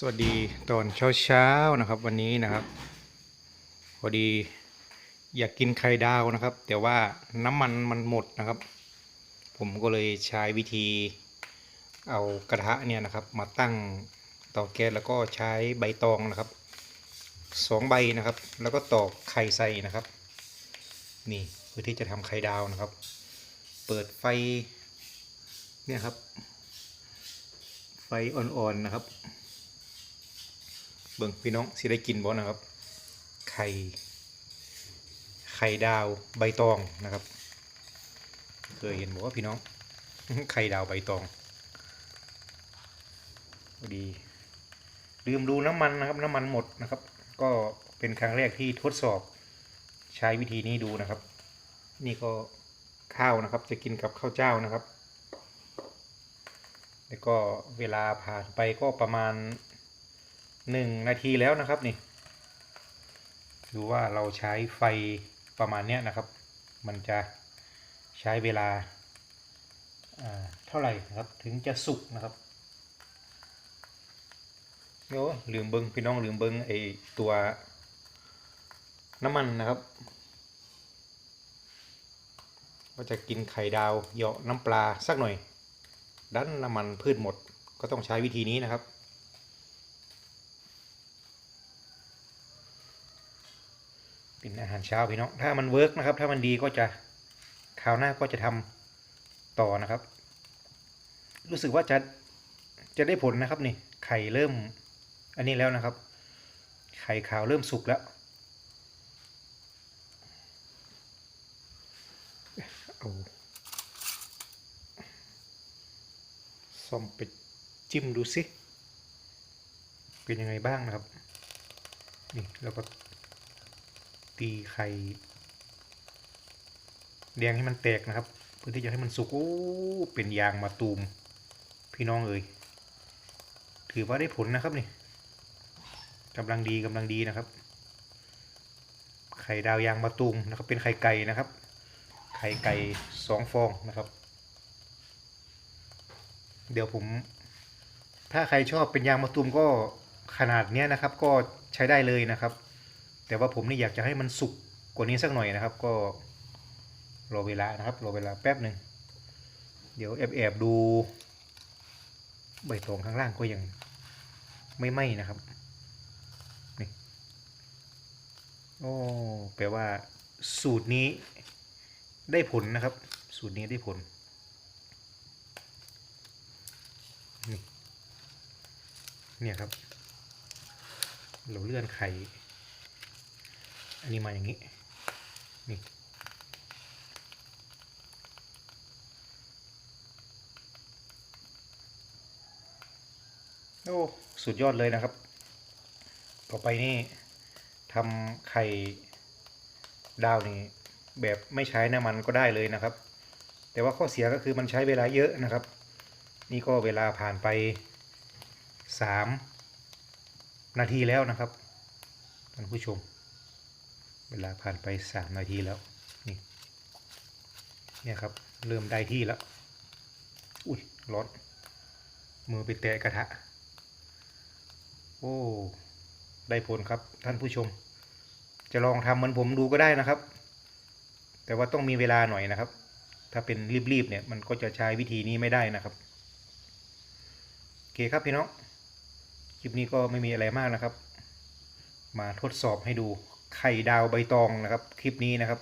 สวัสดีตอนเช้าเช้าๆนะครับวันนี้นะครับ พอดีอยากกินไข่ดาวนะครับ แต่ว่าน้ำมันมันหมดนะครับ ผมก็เลยใช้วิธีเอากระทะเนี่ยนะครับ มาตั้งเตาแก๊สแล้วก็ใช้ใบตองนะครับสองใบนะครับ แล้วก็ตอกไข่ใส่นะครับ นี่เพื่อที่จะทำไข่ดาวนะครับ เปิดไฟเนี่ยครับ ไฟอ่อนๆนะครับ เบิ่งพี่น้องสิได้กินบ่นะครับ ไข่ ไข่ดาวใบตองนะครับ เคยเห็นบอกว่าพี่น้อง ไข่ดาวใบตอง ดี ลืมดูน้ำมันนะครับ น้ำมันหมดนะครับ ก็เป็นครั้งแรกที่ทดสอบใช้วิธีนี้ดูนะครับ นี่ก็ข้าวนะครับ จะกินกับข้าวเจ้านะครับ แล้วก็เวลาผ่านไปก็ประมาณ หนึ่งนาทีแล้วนะครับนี่ดูว่าเราใช้ไฟประมาณเนี้ยนะครับ มันจะใช้เวลาเท่าไหร่นะครับถึงจะสุกนะครับโอ้ลืมเบิงพี่น้องลืมเบิงไอตัวน้ำมันนะครับว่าจะกินไข่ดาวเหยาะน้ำปลาสักหน่อย ดันน้ำมันพืชหมดก็ต้องใช้วิธีนี้นะครับ เป็นอาหารเช้าพี่น้อง ถ้ามันเวิร์กนะครับ ถ้ามันดีก็จะคราวหน้าก็จะทำต่อนะครับ รู้สึกว่าจะจะได้ผลนะครับนี่ไข่เริ่ม อันนี้แล้วนะครับ ไข่ขาวเริ่มสุกแล้ว เอาซ่อมไปจิ้มดูสิ เป็นยังไงบ้างนะครับ นี่แล้วก็ ตีไข่แดงให้มันแตกนะครับ เพื่อที่จะให้มันสุกโอ้เป็นยางมาตูม พี่น้องเอ่ยถือว่าได้ผลนะครับนี่กำลังดีกำลังดีนะครับ ไข่ดาวยางมาตูมนะครับ เป็นไข่ไก่นะครับ ไข่ไก่สองฟองนะครับ เดี๋ยวผม ถ้าใครชอบเป็นยางมาตูมก็ขนาดเนี้ยนะครับ ก็ใช้ได้เลยนะครับ แต่ว่าผมนี่อยากจะให้มันสุกกว่านี้สักหน่อยนะครับ ก็รอเวลานะครับรอเวลาแป๊บหนึ่งเดี๋ยวแอบแอบดูใบตองข้างล่างก็ยังไม่ไหม้นะครับนี่โอ้แปลว่า สูตรนี้ได้ผลนะครับ สูตรนี้ได้ผลนี่เนี่ยครับ เราเลื่อนไข่ อันนี้มาอย่างนี้ นี่โอ้สุดยอดเลยนะครับ ต่อไปนี่ทำไข่ดาวนี่แบบไม่ใช้น้ำมันก็ได้เลยนะครับ แต่ว่าข้อเสียก็คือมันใช้เวลาเยอะนะครับ นี่ก็เวลาผ่านไปสามนาทีแล้วนะครับท่านผู้ชม เวลาผ่านไปสามนาทีแล้ว นี่ เนี่ยครับ เริ่มได้ที่แล้ว อุ้ยร้อน มือไปแตะกระทะ โอ้ ได้ผลครับท่านผู้ชม จะลองทำเหมือนผมดูก็ได้นะครับ แต่ว่าต้องมีเวลาหน่อยนะครับ ถ้าเป็นรีบๆเนี่ย มันก็จะใช้วิธีนี้ไม่ได้นะครับ โอเคครับพี่น้อง คลิปนี้ก็ไม่มีอะไรมากนะครับ มาทดสอบให้ดู ไข่ดาวใบตองนะครับ คลิปนี้นะครับ